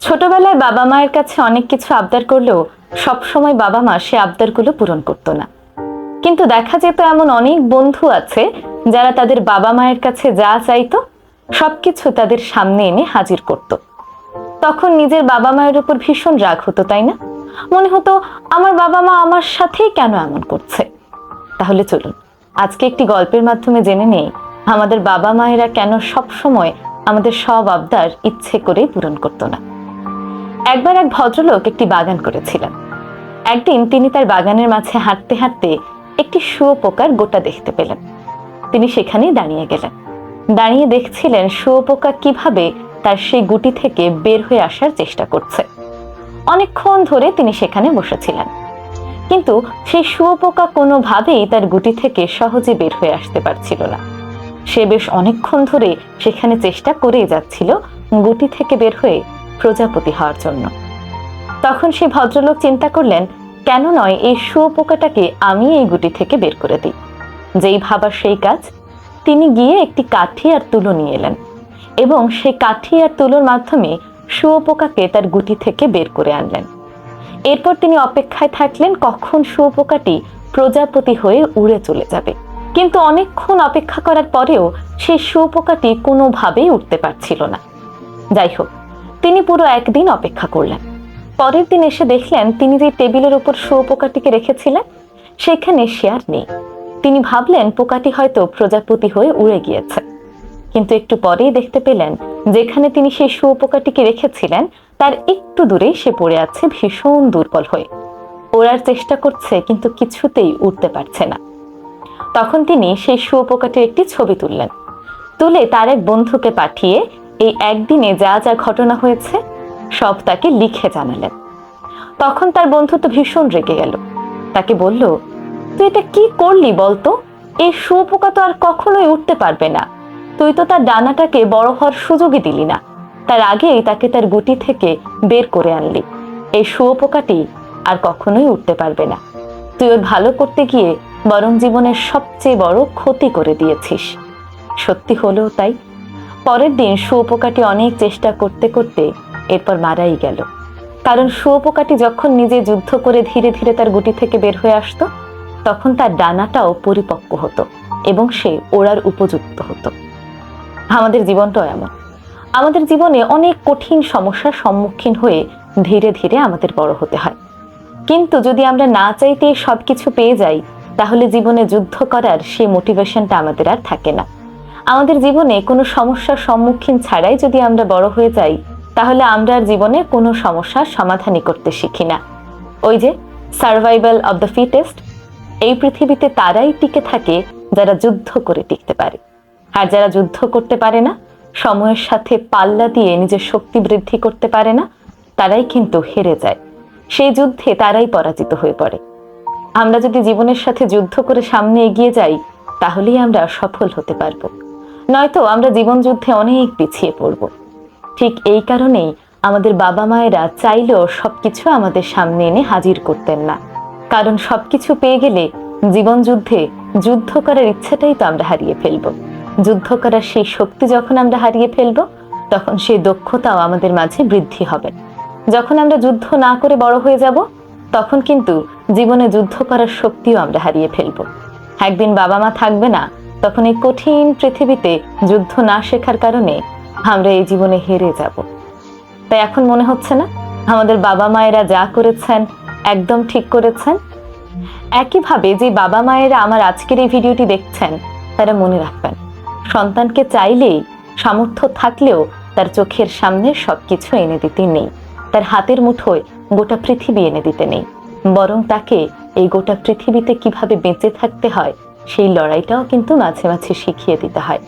ছোটবেলায় বাবা মায়ের কাছে অনেক কিছু আবদার করলেও সবসময় বাবা মা সে আবদারগুলো পূরণ করতো না। কিন্তু দেখা যেত এমন অনেক বন্ধু আছে যারা তাদের বাবা মায়ের কাছে যা চাইতো, সবকিছু তাদের সামনে এনে হাজির করত। তখন নিজের বাবা মায়ের উপর ভীষণ রাগ হতো, তাই না? মনে হতো, আমার বাবা মা আমার সাথেই কেন এমন করছে? তাহলে চলুন, আজকে একটি গল্পের মাধ্যমে জেনে নেই আমাদের বাবা মায়েরা কেন সব সময় আমাদের সব আবদার ইচ্ছে করেই পূরণ করতো না। একবার এক ভদ্রলোক একটি বাগান করেছিলেন। একদিন তিনি তার বাগানের মাঝে হাঁটতে হাঁটতে একটি শুয়োপোকার গোটা দেখতে পেলেন। তিনি সেখানেই দাঁড়িয়ে গেলেন। দাঁড়িয়ে দেখছিলেন শুয়োপোকা কীভাবে তার সেই গুটি থেকে বের হয়ে আসার চেষ্টা করছে। অনেকক্ষণ ধরে তিনি সেখানে বসেছিলেন। কিন্তু সেই শুয়োপোকা কোনোভাবেই তার গুটি থেকে সহজে বের হয়ে আসতে পারছিল না। সে বেশ অনেকক্ষণ ধরে সেখানে চেষ্টা করেই যাচ্ছিল গুটি থেকে বের হয়ে প্রজাপতি হওয়ার জন্য। তখন সেই ভদ্রলোক চিন্তা করলেন, কেন নয় এই শুয়োপোকাটাকে আমি এই গুটি থেকে বের করে দিই? যেই ভাবার সেই কাজ। তিনি গিয়ে একটি কাঠি আর তুলো নিয়ে এলেন এবং সেই কাঠি আর তুলোর মাধ্যমে শুয়োপোকাকে তার গুটি থেকে বের করে আনলেন। এরপর তিনি অপেক্ষায় থাকলেন, কখন শুয়োপোকাটি প্রজাপতি হয়ে উড়ে চলে যাবে। কিন্তু অনেকক্ষণ অপেক্ষা করার পরেও সেই শুয়োপোকাটি কোনোভাবেই উঠতে পারছিল না। যাই হোক তিনি পুরো একদিন অপেক্ষা করলেন। পরের দিন এসে দেখলেন তিনি যে টেবিলের উপর শুয়োপোকাটিকে রেখেছিলেন, সেখানে সে আর নেই। তিনি ভাবলেন পোকাটি হয়তো প্রজাপতি হয়ে উড়ে গিয়েছে। কিন্তু একটু পরেই দেখতে পেলেন, যেখানে তিনি সেই শুয়োপোকাটিকে রেখেছিলেন, তার একটু দূরেই সে পড়ে আছে ভীষণ দুর্বল হয়ে। ওড়ার চেষ্টা করছে, কিন্তু কিছুতেই উঠতে পারছে না। তখন তিনি সেই শুয়োপোকাটির একটি ছবি তুললেন। তুলে তার এক বন্ধুকে পাঠিয়ে এই একদিনে যা যা ঘটনা হয়েছে, সব তাকে লিখে জানালেন। তখন তার বন্ধু তো ভীষণ রেগে গেল। তাকে বলল, তুই এটা কি করলি বলতো? এই শুয়োপোকা তো আর কখনোই উঠতে পারবে না। তুই তো তার ডানাটাকে বড় হওয়ার সুযোগই দিলি না। তার আগেই তাকে তার গুটি থেকে বের করে আনলি। এই শুয়োপোকাটি আর কখনোই উঠতে পারবে না। তুই ওর ভালো করতে গিয়ে বরং জীবনের সবচেয়ে বড় ক্ষতি করে দিয়েছিস। সত্যি হলো তাই। পরের দিন শুয়োপোকাটি অনেক চেষ্টা করতে করতে এরপর মারাই গেল। কারণ শুয়োপোকাটি যখন নিজে যুদ্ধ করে ধীরে ধীরে তার গুটি থেকে বের হয়ে আসতো, তখন তার ডানাটাও পরিপক্ক হতো এবং সে ওড়ার উপযুক্ত হতো। আমাদের জীবনটাও এমন। আমাদের জীবনে অনেক কঠিন সমস্যার সম্মুখীন হয়ে ধীরে ধীরে আমাদের বড় হতে হয়। কিন্তু যদি আমরা না চাইতে সব কিছু পেয়ে যাই, তাহলে জীবনে যুদ্ধ করার সেই মোটিভেশনটা আমাদের আর থাকে না। আমাদের জীবনে কোনো সমস্যার সম্মুখীন ছাড়াই যদি আমরা বড় হয়ে যাই, তাহলে আমরা আর জীবনে কোনো সমস্যার সমাধানই করতে শিখি না। ওই যে সার্ভাইভাল অব দ্য ফিটেস্ট এই পৃথিবীতে তারাই টিকে থাকে যারা যুদ্ধ করে টিকতে পারে। আর যারা যুদ্ধ করতে পারে না, সময়ের সাথে পাল্লা দিয়ে নিজের শক্তি বৃদ্ধি করতে পারে না, তারাই কিন্তু হেরে যায়। সেই যুদ্ধে তারাই পরাজিত হয়ে পড়ে। আমরা যদি জীবনের সাথে যুদ্ধ করে সামনে এগিয়ে যাই, তাহলেই আমরা সফল হতে পারব। নয়তো আমরা জীবন যুদ্ধে অনেক পিছিয়ে পড়ব। ঠিক এই কারণেই আমাদের বাবা মায়েরা চাইলেও সবকিছু আমাদের সামনে এনে হাজির করতেন না। কারণ সবকিছু পেয়ে গেলে জীবন যুদ্ধে যুদ্ধ করার ইচ্ছাটাই তো আমরা হারিয়ে ফেলব। যুদ্ধ করার সেই শক্তি যখন আমরা হারিয়ে ফেলব, তখন সেই দক্ষতাও আমাদের মাঝে বৃদ্ধি হবে। যখন আমরা যুদ্ধ না করে বড় হয়ে যাব, তখন কিন্তু জীবনে যুদ্ধ করার শক্তিও আমরা হারিয়ে ফেলব। একদিন বাবা মা থাকবে না তখন এই কঠিন পৃথিবীতে যুদ্ধ না শেখার কারণে আমরা এই জীবনে হেরে যাব। তাই এখন মনে হচ্ছে না? আমাদের বাবা মায়েরা যা করেছেন একদম ঠিক করেছেন? একইভাবে যে বাবা মায়েরা আমার আজকের এই ভিডিওটি দেখছেন, তারা মনে রাখবেন, সন্তানকে চাইলেই সামর্থ্য থাকলেও তার চোখের সামনে সবকিছু এনে দিতে নেই। তার হাতের মুঠোয় গোটা পৃথিবী এনে দিতে নেই। বরং তাকে এই গোটা পৃথিবীতে কীভাবে বেঁচে থাকতে হয় সেই লড়াইটাও কিন্তু মাঝে মাঝে শিখিয়ে দিতে হয়।